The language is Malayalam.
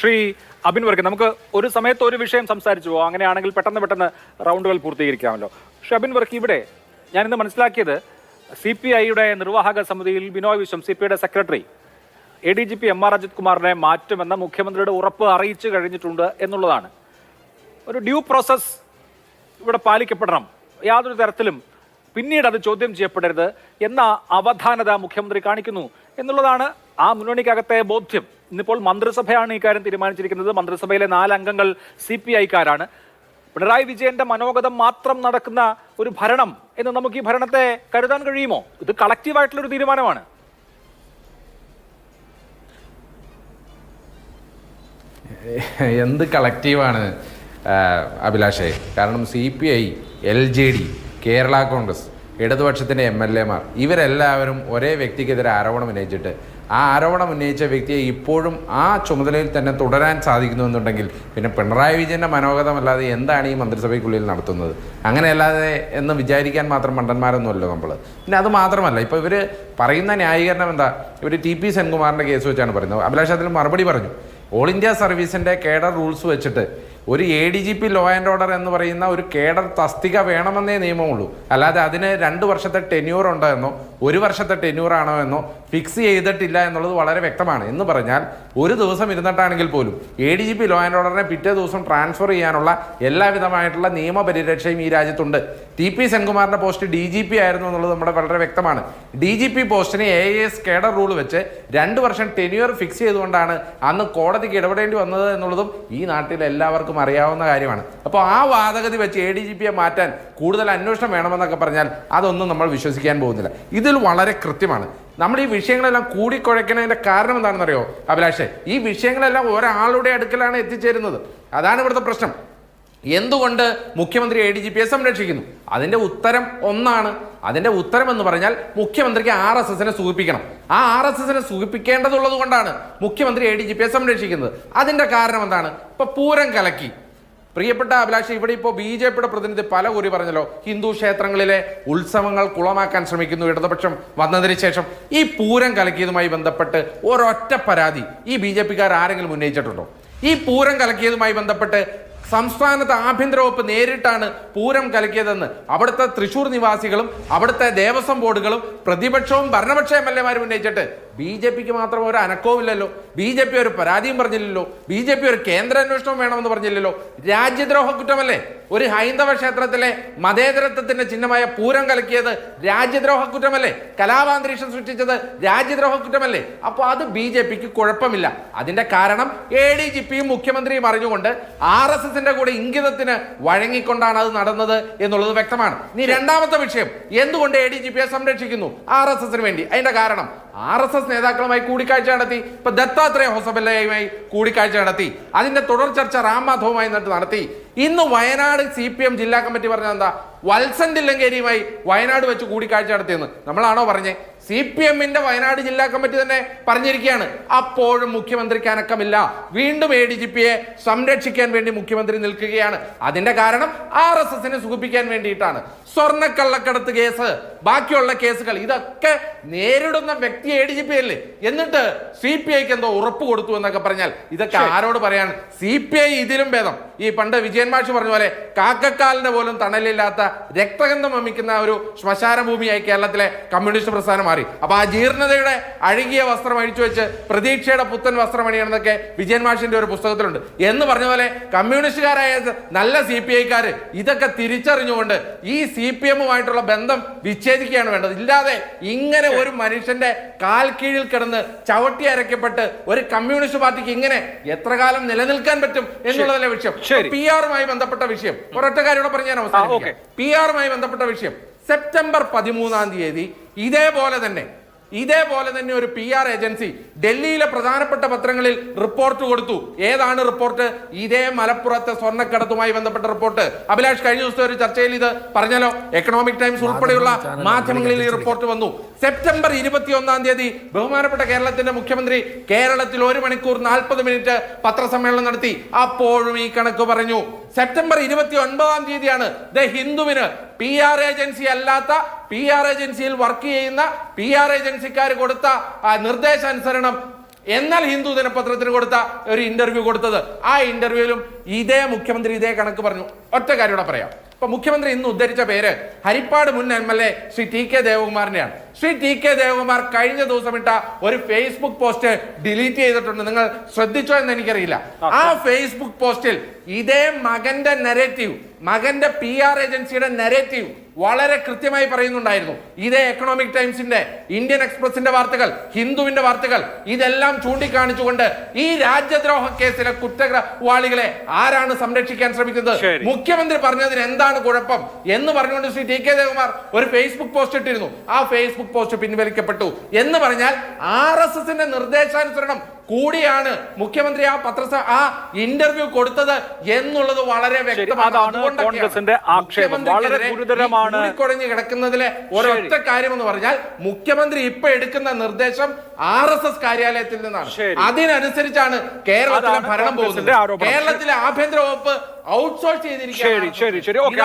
ശ്രീ അബിൻ വർഗ നമുക്ക് ഒരു സമയത്ത് ഒരു വിഷയം സംസാരിച്ചു പോകാം അങ്ങനെയാണെങ്കിൽ പെട്ടെന്ന് പെട്ടെന്ന് റൗണ്ടുകൾ പൂർത്തീകരിക്കാമല്ലോ. പക്ഷേ അബിൻ വർക്ക് ഇവിടെ ഞാനിന്ന് മനസ്സിലാക്കിയത് സി പി ഐയുടെ നിർവാഹക സമിതിയിൽ ബിനോയ് വിശ്വം സി പി ഐയുടെ secretary A D G P M R Ajith കുമാറിനെ മാറ്റുമെന്ന മുഖ്യമന്ത്രിയുടെ ഉറപ്പ് അറിയിച്ചു കഴിഞ്ഞിട്ടുണ്ട് എന്നുള്ളതാണ്. ഒരു ഡ്യൂ പ്രോസസ് ഇവിടെ പാലിക്കപ്പെടണം. യാതൊരു തരത്തിലും പിന്നീട് അത് ചോദ്യം ചെയ്യപ്പെടരുത് എന്ന അവധാനത മുഖ്യമന്ത്രി കാണിക്കുന്നു എന്നുള്ളതാണ് ആ മുന്നണിക്കകത്തെ ബോധ്യം. ഇന്നിപ്പോൾ മന്ത്രിസഭയാണ് ഇക്കാര്യം തീരുമാനിച്ചിരിക്കുന്നത്. മന്ത്രിസഭയിലെ നാലംഗങ്ങൾ സി പി ഐക്കാരാണ്. പിണറായി വിജയന്റെ മനോഗതം മാത്രം നടക്കുന്ന ഒരു ഭരണം എന്ന് നമുക്ക് ഈ ഭരണത്തെ കരുതാൻ കഴിയുമോ? ഇത് കളക്റ്റീവായിട്ടുള്ള ഒരു തീരുമാനമാണ്. എന്ത് കളക്റ്റീവാണ് അഭിലാഷേ? കാരണം C P I L J D Kerala Congress ഇടതുപക്ഷത്തിന്റെ എം എൽ എമാർ ഇവരെല്ലാവരും ഒരേ വ്യക്തിക്കെതിരെ ആരോപണം ഉന്നയിച്ചിട്ട് ആ ആരോപണം ഉന്നയിച്ച വ്യക്തിയെ ഇപ്പോഴും ആ ചുമതലയിൽ തന്നെ തുടരാൻ സാധിക്കുന്നുണ്ടെങ്കിൽ പിന്നെ പിണറായി വിജയന്റെ മനോഗതമല്ലാതെ എന്താണ് ഈ മന്ത്രിസഭയ്ക്കുള്ളിൽ നടത്തുന്നത്? അങ്ങനെയല്ലാതെ എന്ന് വിചാരിക്കാൻ മാത്രം മണ്ടന്മാരൊന്നുമല്ലോ നമ്മൾ പിന്നെ അത് മാത്രമല്ല ഇപ്പോൾ ഇവർ പറയുന്ന ന്യായീകരണം എന്താ? ഇവർ ടി പി സെൻകുമാറിന്റെ കേസ് വെച്ചാണ് പറയുന്നത്. അഭിലാഷത്തിൽ മറുപടി പറഞ്ഞു. ഓൾ ഇന്ത്യ സർവീസിന്റെ കേഡർ റൂൾസ് വെച്ചിട്ട് ഒരു A D G P law and order എന്ന് പറയുന്ന ഒരു കേഡർ തസ്തിക വേണമെന്നേ നിയമമുള്ളൂ. അല്ലാതെ അതിന് രണ്ട് വർഷത്തെ ടെന്യൂർ ഉണ്ടോ എന്നോ ഒരു വർഷത്തെ ടെന്യൂർ ആണോ എന്നോ ഫിക്സ് ചെയ്തിട്ടില്ല എന്നുള്ളത് വളരെ വ്യക്തമാണ്. എന്ന് പറഞ്ഞാൽ ഒരു ദിവസം ഇരുന്നിട്ടാണെങ്കിൽ പോലും A D G P law and ഓർഡറിനെ പിറ്റേ ദിവസം ട്രാൻസ്ഫർ ചെയ്യാനുള്ള എല്ലാവിധമായിട്ടുള്ള നിയമപരിരക്ഷയും ഈ രാജ്യത്തുണ്ട്. ടി പി സെൻകുമാറിന്റെ പോസ്റ്റ് ഡി ജി പി ആയിരുന്നു എന്നുള്ളത് നമ്മുടെ വളരെ വ്യക്തമാണ്. ഡി ജി പി പോസ്റ്റിന് എ എസ് കേഡർ റൂൾ വെച്ച് രണ്ട് വർഷം ടെന്യൂർ ഫിക്സ് ചെയ്തുകൊണ്ടാണ് അന്ന് കോടതിക്ക് ഇടപെടേണ്ടി വന്നത് എന്നുള്ളതും ഈ നാട്ടിൽ എല്ലാവർക്കും അറിയാവുന്ന കാര്യമാണ്. അപ്പോൾ ആ വാദഗതി വെച്ച് എ ഡി ജി പിയെ മാറ്റാൻ കൂടുതൽ അന്വേഷണം വേണമെന്നൊക്കെ പറഞ്ഞാൽ അതൊന്നും നമ്മൾ വിശ്വസിക്കാൻ പോകുന്നില്ല. ഇതിൽ വളരെ കൃത്യമാണ്. നമ്മൾ ഈ വിഷയങ്ങളെല്ലാം കൂടിക്കുഴയ്ക്കുന്നതിന്റെ കാരണം എന്താണെന്നറിയോ അഭിലാഷേ? ഈ വിഷയങ്ങളെല്ലാം ഒരാളുടെ അടുക്കലാണ് എത്തിച്ചേരുന്നത്. അതാണ് ഇവിടുത്തെ പ്രശ്നം. എന്തുകൊണ്ട് മുഖ്യമന്ത്രി എ ഡി ജി പിയെ സംരക്ഷിക്കുന്നു? അതിന്റെ ഉത്തരം ഒന്നാണ് അതിന്റെ ഉത്തരം എന്ന് പറഞ്ഞാൽ മുഖ്യമന്ത്രിക്ക് ആർ എസ് എസിനെ സൂചിപ്പിക്കണം ആ ആർ എസ് എസിനെ സൂചിപ്പിക്കേണ്ടതുള്ളത് കൊണ്ടാണ് മുഖ്യമന്ത്രി എ ഡി ജി പിയെ സംരക്ഷിക്കുന്നത്. അതിന്റെ കാരണം എന്താണ്? ഇപ്പൊ പൂരം കലക്കി. പ്രിയപ്പെട്ട അഭിലാഷ് ഇവിടെ ഇപ്പോൾ ബി ജെ പിയുടെ പ്രതിനിധി പല കുറി പറഞ്ഞല്ലോ ഹിന്ദു ക്ഷേത്രങ്ങളിലെ ഉത്സവങ്ങൾ കുളമാക്കാൻ ശ്രമിക്കുന്നു ഇടതുപക്ഷം വന്നതിന് ശേഷം. ഈ പൂരം കലക്കിയതുമായി ബന്ധപ്പെട്ട് ഒരൊറ്റ പരാതി ഈ ബി ജെ പിക്കാർ ആരെങ്കിലും ഉന്നയിച്ചിട്ടുണ്ടോ? ഈ പൂരം കലക്കിയതുമായി ബന്ധപ്പെട്ട് സംസ്ഥാനത്ത് ആഭ്യന്തര വകുപ്പ് നേരിട്ടാണ് പൂരം കലക്കിയതെന്ന് അവിടുത്തെ തൃശൂർ നിവാസികളും അവിടുത്തെ ദേവസ്വം ബോർഡുകളും പ്രതിപക്ഷവും ഭരണപക്ഷ എം എൽ എമാരും ഉന്നയിച്ചിട്ട് ബി ജെ പിക്ക് മാത്രം ഒരു അനക്കവുമില്ലല്ലോ. ബി ജെ പി ഒരു പരാതിയും പറഞ്ഞില്ലല്ലോ. ബി ജെ പി ഒരു കേന്ദ്ര അന്വേഷണം വേണമെന്ന് പറഞ്ഞില്ലല്ലോ. രാജ്യദ്രോഹ കുറ്റമല്ലേ? ഒരു ഹൈന്ദവ ക്ഷേത്രത്തിലെ മതേതരത്വത്തിന്റെ ചിഹ്നമായ പൂരം കലക്കിയത് രാജ്യദ്രോഹ കുറ്റമല്ലേ? കലാപാന്തരീക്ഷം സൃഷ്ടിച്ചത് രാജ്യദ്രോഹ കുറ്റമല്ലേ? അപ്പോൾ അത് ബി ജെ പിക്ക് കുഴപ്പമില്ല. അതിന്റെ കാരണം എ ഡി ജി പിയും മുഖ്യമന്ത്രിയും അറിഞ്ഞുകൊണ്ട് ആർ എസ് എസിന്റെ കൂടെ ഇംഗിതത്തിന് വഴങ്ങിക്കൊണ്ടാണ് അത് നടന്നത് എന്നുള്ളത് വ്യക്തമാണ്. ഇനി രണ്ടാമത്തെ വിഷയം. എന്തുകൊണ്ട് എ ഡി ജി പിയെ സംരക്ഷിക്കുന്നു? ആർ എസ് എസിന് വേണ്ടി. അതിന്റെ കാരണം ആർ എസ് എസ് നേതാക്കളുമായി കൂടിക്കാഴ്ച നടത്തി. ഇപ്പൊ ദത്താത്രേയ ഹൊസബല്ലയുമായി കൂടിക്കാഴ്ച നടത്തി. അതിന്റെ തുടർ ചർച്ച റാം മാധവുമായി നടത്തി. ഇന്ന് വയനാട് സി പി എം ജില്ലാ കമ്മിറ്റി പറഞ്ഞത് എന്താ? വത്സൻ തില്ലങ്കേരിയുമായി വയനാട് വെച്ച് കൂടിക്കാഴ്ച നടത്തിയെന്ന്. നമ്മളാണോ പറഞ്ഞേ? സി പി എമ്മിന്റെ വയനാട് ജില്ലാ കമ്മിറ്റി തന്നെ പറഞ്ഞിരിക്കുകയാണ്. അപ്പോഴും മുഖ്യമന്ത്രിക്ക് അനക്കമില്ല. വീണ്ടും എ ഡി ജി പിയെ സംരക്ഷിക്കാൻ വേണ്ടി മുഖ്യമന്ത്രി നിൽക്കുകയാണ്. അതിന്റെ കാരണം ആർ എസ് എസിനെ സുഖിപ്പിക്കാൻ വേണ്ടിയിട്ടാണ്. സ്വർണക്കള്ളക്കടത്ത് കേസ് ബാക്കിയുള്ള കേസുകൾ ഇതൊക്കെ നേരിടുന്ന വ്യക്തി എ ഡി ജി പി അല്ലേ? എന്നിട്ട് സി പി ഐക്ക് എന്തോ ഉറപ്പ് കൊടുത്തു എന്നൊക്കെ പറഞ്ഞാൽ ഇതൊക്കെ ആരോട് പറയാൻ? സി പി ഐ ഇതിലും ഭേദം. ഈ പണ്ട് വിജയൻ മാഷ് പറഞ്ഞ പോലെ കാക്കക്കാലിന്റെ പോലും തണലില്ലാത്ത രക്തഗന്ധം വമിക്കുന്ന ഒരു ശ്മശാന ഭൂമിയായി കേരളത്തിലെ കമ്മ്യൂണിസ്റ്റ് പ്രസ്ഥാനം മാറി. അപ്പൊ ആ ജീർണതയുടെ അഴുകിയ വസ്ത്രം അഴിച്ചു വെച്ച് പ്രതീക്ഷയുടെ പുത്തൻ വസ്ത്രം അണിയണമെന്നൊക്കെ വിജയൻ മാഷിന്റെ ഒരു പുസ്തകത്തിലുണ്ട്. എന്ന് പറഞ്ഞ പോലെ കമ്മ്യൂണിസ്റ്റുകാരായ നല്ല സി പി ഐക്കാർ ഇതൊക്കെ തിരിച്ചറിഞ്ഞുകൊണ്ട് ഈ സി പി എമ്മുമായിട്ടുള്ള ബന്ധം വിച്ഛേദിക്കുകയാണ് വേണ്ടത്. ഇല്ലാതെ ഇങ്ങനെ ഒരു മനുഷ്യന്റെ കാൽ കീഴിൽ കിടന്ന് ചവിട്ടി അരയ്ക്കപ്പെട്ട് ഒരു കമ്മ്യൂണിസ്റ്റ് പാർട്ടിക്ക് ഇങ്ങനെ എത്ര കാലം നിലനിൽക്കാൻ പറ്റും എന്നുള്ളതല്ലേ വിഷയം. പി ആറുമായി ബന്ധപ്പെട്ട വിഷയം. ഒരൊറ്റ കാര്യം പറഞ്ഞു ഞാൻ പി ആറുമായി ബന്ധപ്പെട്ട വിഷയം. സെപ്റ്റംബർ പതിമൂന്നാം തീയതി ഇതേപോലെ തന്നെ ഇതേപോലെ തന്നെ ഒരു പി ആർ ഏജൻസി ഡൽഹിയിലെ പ്രധാനപ്പെട്ട പത്രങ്ങളിൽ റിപ്പോർട്ട് കൊടുത്തു. ഏതാണ് റിപ്പോർട്ട് ഇതേ മലപ്പുറത്തെ സ്വർണക്കടത്തുമായി ബന്ധപ്പെട്ട റിപ്പോർട്ട് അഭിലാഷ് കഴിഞ്ഞ ദിവസത്തെ ഒരു ചർച്ചയിൽ ഇത് പറഞ്ഞല്ലോ. എക്കണോമിക് ടൈംസ് ഉൾപ്പെടെയുള്ള മാധ്യമങ്ങളിൽ ഈ റിപ്പോർട്ട് വന്നു. സെപ്റ്റംബർ ഇരുപത്തി ഒന്നാം തീയതി ബഹുമാനപ്പെട്ട കേരളത്തിന്റെ മുഖ്യമന്ത്രി കേരളത്തിൽ ഒരു മണിക്കൂർ നാൽപ്പത് മിനിറ്റ് പത്രസമ്മേളനം നടത്തി. അപ്പോഴും ഈ കണക്ക് പറഞ്ഞു. സെപ്റ്റംബർ ഇരുപത്തി ഒൻപതാം തീയതിയാണ് ദ ഹിന്ദുവിന് പി ആർ ഏജൻസി അല്ലാത്ത പി ആർ ഏജൻസിയിൽ വർക്ക് ചെയ്യുന്ന പി ആർ ഏജൻസിക്കാർ കൊടുത്ത നിർദ്ദേശാനുസരണം എന്നാൽ ഹിന്ദു ദിനപത്രത്തിന് കൊടുത്ത ഒരു ഇന്റർവ്യൂ കൊടുത്തത്. ആ ഇന്റർവ്യൂവിലും ഇതേ മുഖ്യമന്ത്രി ഇതേ കണക്ക് പറഞ്ഞു. ഒറ്റ കാര്യം പറയാം. ഇപ്പൊ മുഖ്യമന്ത്രി ഇന്ന് ഉദ്ധരിച്ച പേര് ഹരിപ്പാട് മുൻ M L A Shri T K ദേവകുമാറിനെയാണ്. Shri T K Devakumar കഴിഞ്ഞ ദിവസം ഇട്ട ഒരു ഫേസ്ബുക്ക് പോസ്റ്റ് ഡിലീറ്റ് ചെയ്തിട്ടുണ്ട്. നിങ്ങൾ ശ്രദ്ധിച്ചോ എന്ന് എനിക്കറിയില്ല. ആ ഫേസ്ബുക്ക് പോസ്റ്റിൽ ഇതേ മകന്റെ നെറേറ്റീവ് മകന്റെ പി ആർ ഏജൻസിയുടെ നെറേറ്റീവ് വളരെ കൃത്യമായി പറയുന്നുണ്ടായിരുന്നു. ഇതേ എക്കണോമിക് ടൈംസിന്റെ ഇന്ത്യൻ എക്സ്പ്രസിന്റെ വാർത്തകൾ ഹിന്ദുവിന്റെ വാർത്തകൾ ഇതെല്ലാം ചൂണ്ടിക്കാണിച്ചുകൊണ്ട് ഈ രാജ്യദ്രോഹ കേസിലെ കുറ്റവാളികളെ ആരാണ് സംരക്ഷിക്കാൻ ശ്രമിക്കുന്നത്? മുഖ്യമന്ത്രി പറഞ്ഞതിന് എന്താണ് കുഴപ്പം എന്ന് പറഞ്ഞുകൊണ്ട് ശ്രീ ടി കെ ദേവകുമാർ ഒരു ഫേസ്ബുക്ക് പോസ്റ്റ് ഇട്ടിരുന്നു. ആ ഫേസ്ബുക്ക് പോസ്റ്റ് പിൻവലിക്കപ്പെട്ടു. എന്ന് പറഞ്ഞാൽ ആർ എസ് എസിന്റെ നിർദ്ദേശാനുസരണം കൂടിയാണ് മുഖ്യമന്ത്രി ആ പത്ര ആ ഇന്റർവ്യൂ കൊടുത്തത് എന്നുള്ളത് വളരെ വ്യക്തമാണ്. കൂടിക്കൊടഞ്ഞ് കിടക്കുന്നതിലെ ഒരൊറ്റ കാര്യം എന്ന് പറഞ്ഞാൽ മുഖ്യമന്ത്രി ഇപ്പൊ എടുക്കുന്ന നിർദ്ദേശം ആർ എസ് എസ് കാര്യാലയത്തിൽ നിന്നാണ്. അതിനനുസരിച്ചാണ് കേരളത്തിലെ ഭരണം പോകുന്നത്. കേരളത്തിലെ ആഭ്യന്തര വകുപ്പ് ഔട്ട്സോഴ്സ് ചെയ്തിരിക്കുകയാണ്.